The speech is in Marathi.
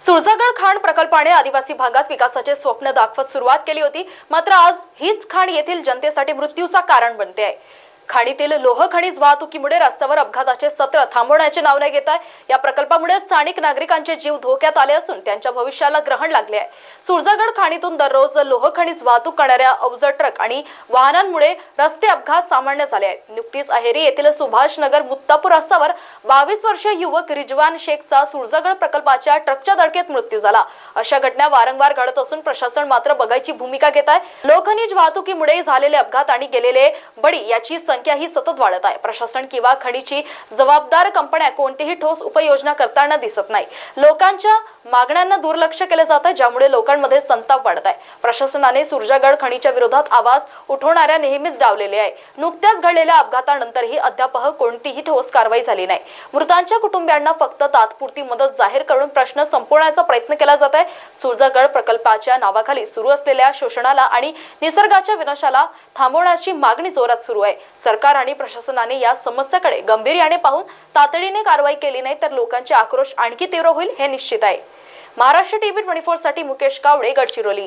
सुरजागड खाण प्रकल्पाने आदिवासी भागात विकासाचे स्वप्न दाखवत सुरुवात केली होती. मात्र आज हीच खाण येथील जनतेसाठी मृत्यूचा कारण बनते आहे. खाणीतील लोह खनिज वाहतुकीमुळे रस्त्यावर अपघाताचे सत्र थांबवण्याचे नाव नाही घेत आहे या प्रकल्पामुळे स्थानिक नागरिकांचे जीव धोक्यात आले असून त्यांच्या भविष्याला ग्रहण लागले आहे. सुरजागड खाणीतून दररोज लोह खनिज वाहतूक करणाऱ्या अवजड ट्रक आणि वाहनांमुळे रस्ते अपघात सामान्य झाले आहेत. नुकतीच अहेरी येथील सुभाषनगर मुत्तापूर रस्त्यावर बावीस वर्षीय युवक रिजवान शेखचा सुरजागड प्रकल्पाच्या ट्रकच्या धडकेत मृत्यू झाला. अशा घटना वारंवार घडत असून प्रशासन मात्र बघायची भूमिका घेत आहे. लोहखनिज वाहतुकीमुळे झालेले अपघात आणि गेलेले बळी याची संख्या ही सतत वाढत आहे. प्रशासन किंवा खणीची जबाबदार कंपन्या कोणतीही ठोस उपाययोजना करताना दिसत नाही. लोकांच्या मागण्यांना दुर्लक्ष केलं जात आहे ज्यामुळे लोकांमध्ये संताप वाढत आहे. प्रशासनाने सुरजागड खणीच्या विरोधात आवाज उठवणाऱ्या नेहमीच डावलेले आहे. नुकत्याच घडलेल्या अपघातानंतरही अद्याप कोणतीही ठोस कारवाई झाली नाही. मृतांच्या कुटुंबियांना फक्त तात्पुरती मदत जाहीर करून प्रश्न संपवण्याचा प्रयत्न केला जात आहे. सुरजागड प्रकल्पाच्या नावाखाली सुरू असलेल्या शोषणाला आणि निसर्गाच्या विनाशाला थांबवण्याची मागणी जोरात सुरू आहे. सरकार आणि प्रशासनाने या समस्याकडे गंभीर्याने पाहून तातडीने कारवाई केली नाही तर लोकांचे आक्रोश आणखी तीव्र होईल हे निश्चित आहे. महाराष्ट्र टीव्ही ट्वेंटी फोरसाठी मुकेश कावडे गडचिरोली.